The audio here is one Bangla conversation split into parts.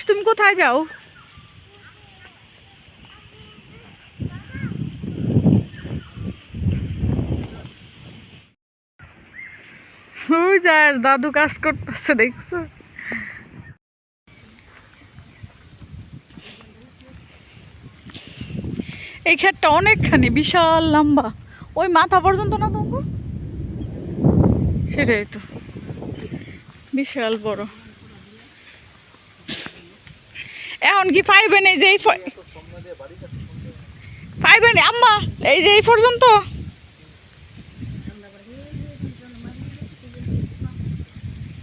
আয়াস তুমি কোথায় যাও? যাস দাদু কাজ করতেছে, দেখছ? এই ক্ষেতটা অনেকখানি বিশাল লম্বা। ওই মাথা পর্যন্ত না তোমার সেটাই তো। বিশাল বড়। এখন কি পাইবেন এই যে এই পাইবেন আম্মা, এই যে এই পর্যন্ত?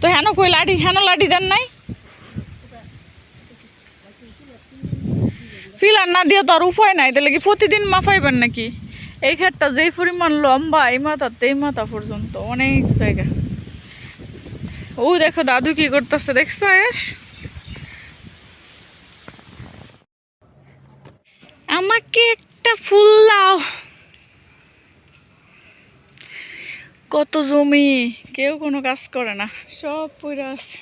তো হেন কই লাঠি হেন লাঠি দেন নাই? ফিলার না দিয়ে তো আর উপায় নাই, তাহলে কি প্রতিদিন মাফাইবেন নাকি? এই ক্ষেতটা যেই পরিমাণ লম্বা, এই মাথা এই মাথা পর্যন্ত, অনেক জায়গা। ও দেখো দাদু কি করতেছে, দেখছ, আয়েশ? আমাকে একটা ফুল দাও। কত জমি কেউ কোনো কাজ করে না সব পড়ে আছে।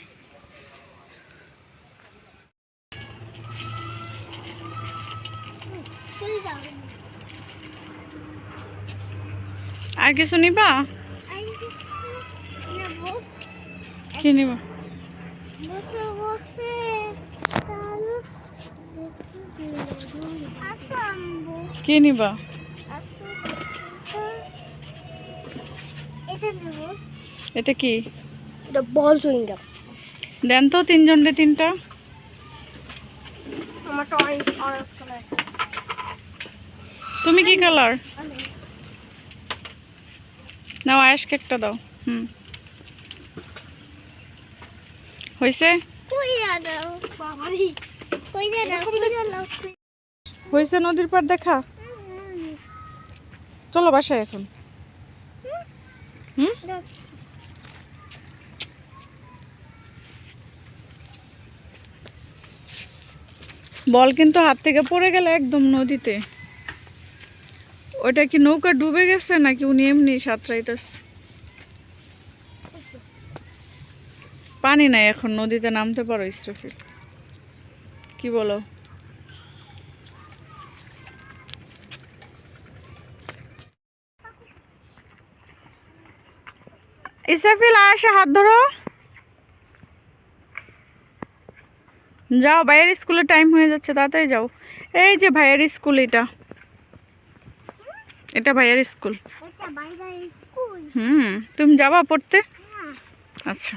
আর কিছু নিবা? কি নিবা? বসে বসে। কি নিবা? এটা কি? এটা বল চুইংগাম দেন তো তিনটা। অরেঞ্জ অরেঞ্জ কালার তুমি কি কালার নাও আয়েশকে একটা দাও। হুম। হয়েছে কই দাও। বাবারি। কই দাও কই দাও। হয়েছে নদীর পার দেখা? চলো বাসায় এখন। হুম? বল কিন্তু হাত থেকে পড়ে গেল একদম নদীতে। ওটা কি নৌকা ডুবে গেছে নাকি উনি এমনি সাঁতরাইতেছে? পানি নাই এখন নদীতে নামতে পারো ইসরাফিল। কি বলো? ইসরাফিল আসে হাত ধরো। যাও ভাইয়ের স্কুলে টাইম হয়ে যাচ্ছে তাড়াতাড়ি যাও। এই যে ভাইয়ের স্কুল এটা। এটা ভাইয়ের স্কুল। হুম তুমি যাবা পড়তে? হ্যাঁ। আচ্ছা।